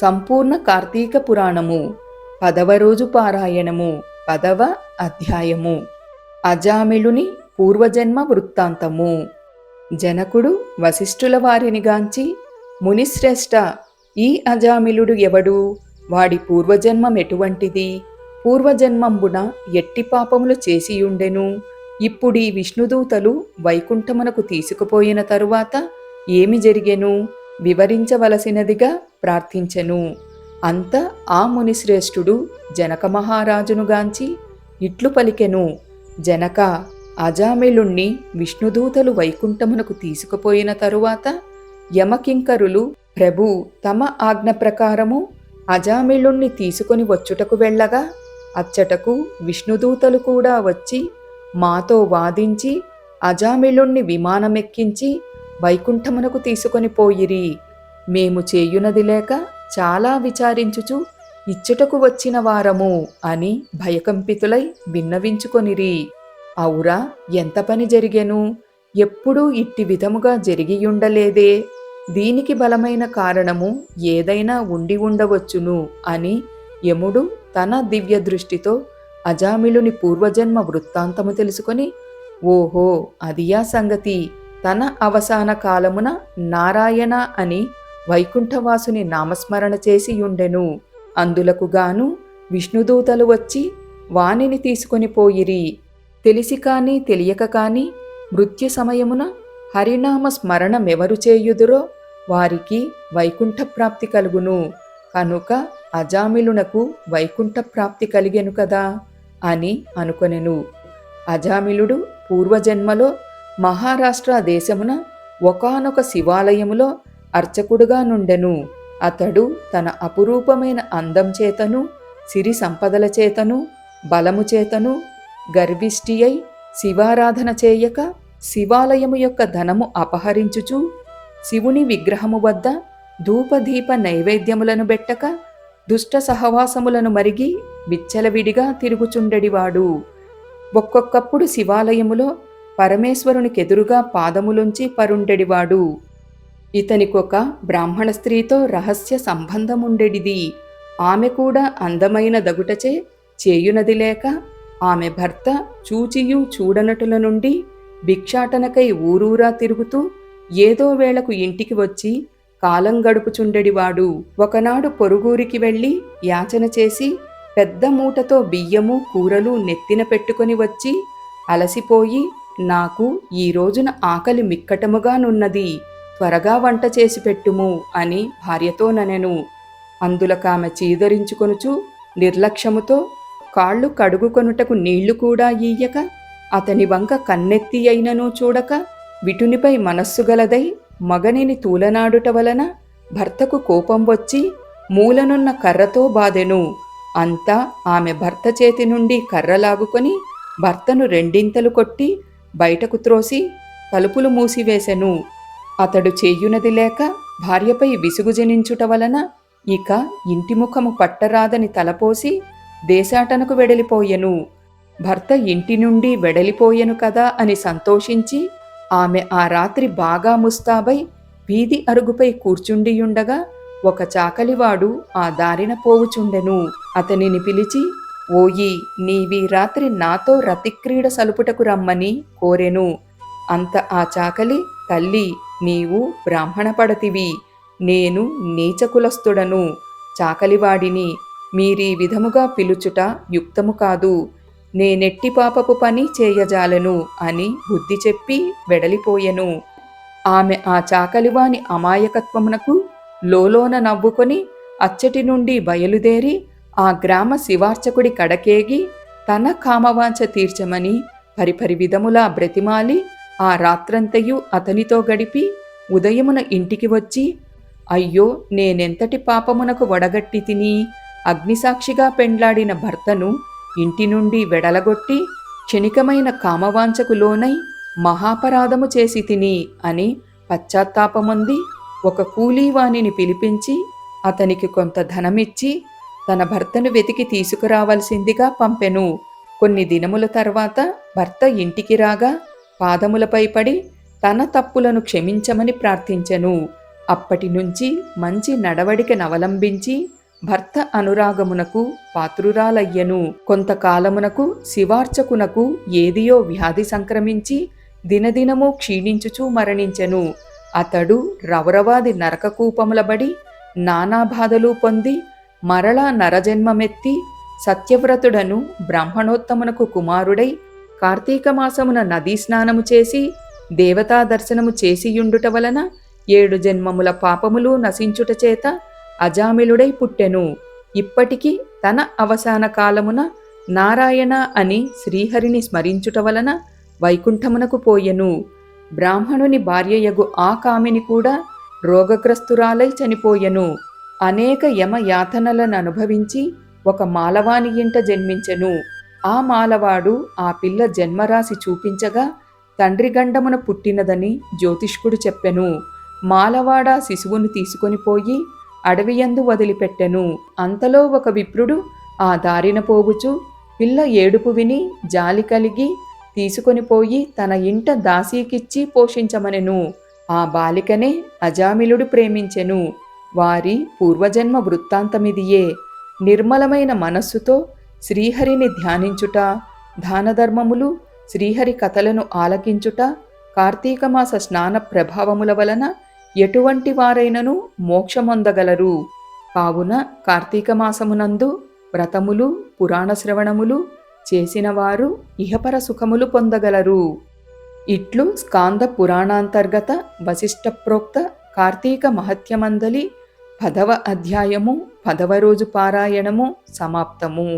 సంపూర్ణ కార్తీక పురాణము పదవ రోజు పారాయణము పదవ అధ్యాయము. అజామిళుని పూర్వజన్మ వృత్తాంతము. జనకుడు వశిష్ఠుల వారిని గాంచి మునిశ్రేష్ఠ ఈ అజామిలుడు ఎవడు? వాడి పూర్వజన్మం ఎటువంటిది? పూర్వజన్మంబున ఎట్టి పాపములు చేసియుండెను? ఇప్పుడీ విష్ణుదూతలు వైకుంఠమునకు తీసుకుపోయిన తరువాత ఏమి జరిగెను? వివరించవలసినదిగా ప్రార్థించెను. అంత ఆ మునిశ్రేష్ఠుడు జనక మహారాజునుగాంచి ఇట్లు పలికెను. జనక అజామిలుణ్ణి విష్ణుదూతలు వైకుంఠమునకు తీసుకుపోయిన తరువాత యమకింకరులు ప్రభు తమ ఆజ్ఞ ప్రకారము అజామిళుణ్ణి తీసుకొని వచ్చుటకు వెళ్ళగా అచ్చటకు విష్ణుదూతలు కూడా వచ్చి మాతో వాదించి అజామిళుణ్ణి విమానమెక్కించి వైకుంఠమునకు తీసుకొని పోయిరి. మేము చేయునది లేక చాలా విచారించుచు ఇచ్చటకు వచ్చిన వారము అని భయకంపితులై విన్నవించుకొనిరి. ఔరా ఎంత పని జరిగెను? ఎప్పుడూ ఇట్టి విధముగా జరిగియుండలేదే. దీనికి బలమైన కారణము ఏదైనా ఉండి ఉండవచ్చును అని యముడు తన దివ్య దృష్టితో అజామిలుని పూర్వజన్మ వృత్తాంతము తెలుసుకొని ఓహో అదియా సంగతి. తన అవసాన కాలమున నారాయణ అని వైకుంఠవాసుని నామస్మరణ చేసి ఉండెను అందులకు గాను విష్ణుదూతలు వచ్చి వానిని తీసుకొని పోయిరి. తెలిసి కానీ తెలియక కాని మృత్యు సమయమున హరినామ స్మరణమెవరు చేయుదురో వారికి వైకుంఠ ప్రాప్తి కలుగును. కనుక అజామిలునకు వైకుంఠ ప్రాప్తి కలిగెను కదా అని అనుకొనెను. అజామిలుడు పూర్వజన్మలో మహారాష్ట్ర దేశమున ఒకానొక శివాలయములో అర్చకుడుగా నుండెను. అతడు తన అపురూపమైన అందం చేతను సిరి సంపదల చేతను బలము చేతను గర్విష్టి అయి శివారాధన చేయక శివాలయము యొక్క ధనము అపహరించుచు శివుని విగ్రహము వద్ద ధూపదీప నైవేద్యములను బెట్టక దుష్ట సహవాసములను మరిగి విచ్చలవిడిగా తిరుగుచుండెడివాడు. ఒక్కొక్కప్పుడు శివాలయములో పరమేశ్వరునికెదురుగా పాదములుంచి పరుండెడివాడు. ఇతనికొక బ్రాహ్మణ స్త్రీతో రహస్య సంబంధముండెడిది. ఆమె కూడా అందమైన దగుటచే చేయునది లేక ఆమె భర్త చూచియు చూడనటుల నుండి భిక్షాటనకై ఊరూరా తిరుగుతూ ఏదో వేళకు ఇంటికి వచ్చి కాలం గడుపుచుండెడివాడు. ఒకనాడు పొరుగురికి వెళ్ళి యాచన చేసి పెద్ద మూటతో బియ్యము కూరలు నెత్తిన పెట్టుకొని వచ్చి అలసిపోయి నాకు ఈ రోజున ఆకలి మిక్కటముగానున్నది. త్వరగా వంట చేసి పెట్టుము అని భార్యతో ననెను. అందులకామె చీదరించుకొనుచు నిర్లక్ష్యముతో కాళ్ళు కడుగుకొనుటకు నీళ్ళు కూడా ఈయక అతని వంక కన్నెత్తి అయినను చూడక విటునిపై మనస్సు గలదై మగనిని తూలనాడుట వలన భర్తకు కోపం వచ్చి మూలనున్న కర్రతో బాధెను. అంతా ఆమె భర్త చేతి నుండి కర్ర లాగుకొని భర్తను రెండింతలు కొట్టి బయటకు త్రోసి తలుపులు మూసివేశెను అతడు చేయునది లేక భార్యపై విసుగు జనించుట వలన ఇక ఇంటి ముఖము పట్టరాదని తలపోసి దేశాటనకు వెడలిపోయెను. భర్త ఇంటి నుండి వెడలిపోయెను కదా అని సంతోషించి ఆమె ఆ రాత్రి బాగా ముస్తాబై వీధి అరుగుపై కూర్చుండియుండగా ఒక చాకలివాడు ఆ దారిన పోవుచుండెను. అతనిని పిలిచి ఓయి నీవి రాత్రి నాతో రతిక్రీడ సలుపుటకు రమ్మని కోరెను. అంత ఆ చాకలి తల్లి నీవు బ్రాహ్మణ పడతివి నేను నీచకులస్తుడను. చాకలివాడిని మీరీ విధముగా పిలుచుట యుక్తము కాదు. నేనెట్టి పాపపు పని చేయజాలను అని బుద్ధి చెప్పి వెడలిపోయెను. ఆమె ఆ చాకలివాని అమాయకత్వమునకు లోలోన నవ్వుకొని అచ్చటి నుండి బయలుదేరి ఆ గ్రామ శివార్చకుడి కడకేగి తన కామవాంఛ తీర్చమని పరిపరి విధములా బ్రతిమాలి ఆ రాత్రంతయు అతనితో గడిపి ఉదయమున ఇంటికి వచ్చి అయ్యో నేనెంతటి పాపమునకు వడగట్టి తిని అగ్నిసాక్షిగా పెండ్లాడిన భర్తను ఇంటి నుండి వెడలగొట్టి క్షణికమైన కామవాంఛకు లోనై మహాపరాధము చేసి తిని అని పశ్చాత్తాపమొంది ఒక కూలీవాణిని పిలిపించి అతనికి కొంత ధనమిచ్చి తన భర్తను వెతికి తీసుకురావలసిందిగా పంపెను. కొన్ని దినముల తర్వాత భర్త ఇంటికి రాగా పాదములపై పడి తన తప్పులను క్షమించమని ప్రార్థించెను. అప్పటి నుంచి మంచి నడవడికనవలంబించి భర్త అనురాగమునకు పాత్రురాలయ్యను. కొంతకాలమునకు శివార్చకునకు ఏదియో వ్యాధి సంక్రమించి దినదినము క్షీణించుచూ మరణించెను. అతడు రవరవాది నరకకూపములబడి నానా బాధలు పొంది మరలా నరజన్మమెత్తి సత్యవ్రతుడను బ్రాహ్మణోత్తమునకు కుమారుడై కార్తీక మాసమున నదీ స్నానము చేసి దేవతా దర్శనము చేసియుండుట వలన ఏడు జన్మముల పాపములు నశించుట చేత అజామిలుడై పుట్టెను. ఇప్పటికి తన అవసాన కాలమున నారాయణ అని శ్రీహరిని స్మరించుట వలన వైకుంఠమునకు పోయెను. బ్రాహ్మణుని భార్యయగు ఆ కామిని కూడా రోగగ్రస్తురాలై చనిపోయెను. అనేక యమ యాతనలను అనుభవించి ఒక మాలవాని ఇంట జన్మించెను. ఆ మాలవాడు ఆ పిల్ల జన్మరాశి చూపించగా తండ్రి గండమున పుట్టినదని జ్యోతిష్కుడు చెప్పెను. మాలవాడ శిశువును తీసుకొని పోయి అడవియందు వదిలిపెట్టెను. అంతలో ఒక విప్రుడు ఆ దారిన పోగుచు పిల్ల ఏడుపు విని జాలి కలిగి తీసుకొని పోయి తన ఇంట దాసీకిచ్చి పోషించమనెను. ఆ బాలికనే అజామిలుడు ప్రేమించెను. వారి పూర్వజన్మ వృత్తాంతమిదియే. నిర్మలమైన మనస్సుతో శ్రీహరిని ధ్యానించుట దానధర్మములు శ్రీహరి కథలను ఆలకించుట కార్తీకమాస స్నాన ప్రభావముల వలన ఎటువంటి వారైనను మోక్షమొందగలరు. కావున కార్తీకమాసమునందు వ్రతములు పురాణ శ్రవణములు చేసినవారు ఇహపర సుఖములు పొందగలరు. ఇట్లు స్కాంద పురాణాంతర్గత వశిష్ట ప్రోక్త కార్తీక మహత్యమందలి పదవ అధ్యాయము పదవ రోజు పారాయణము సమాప్తము.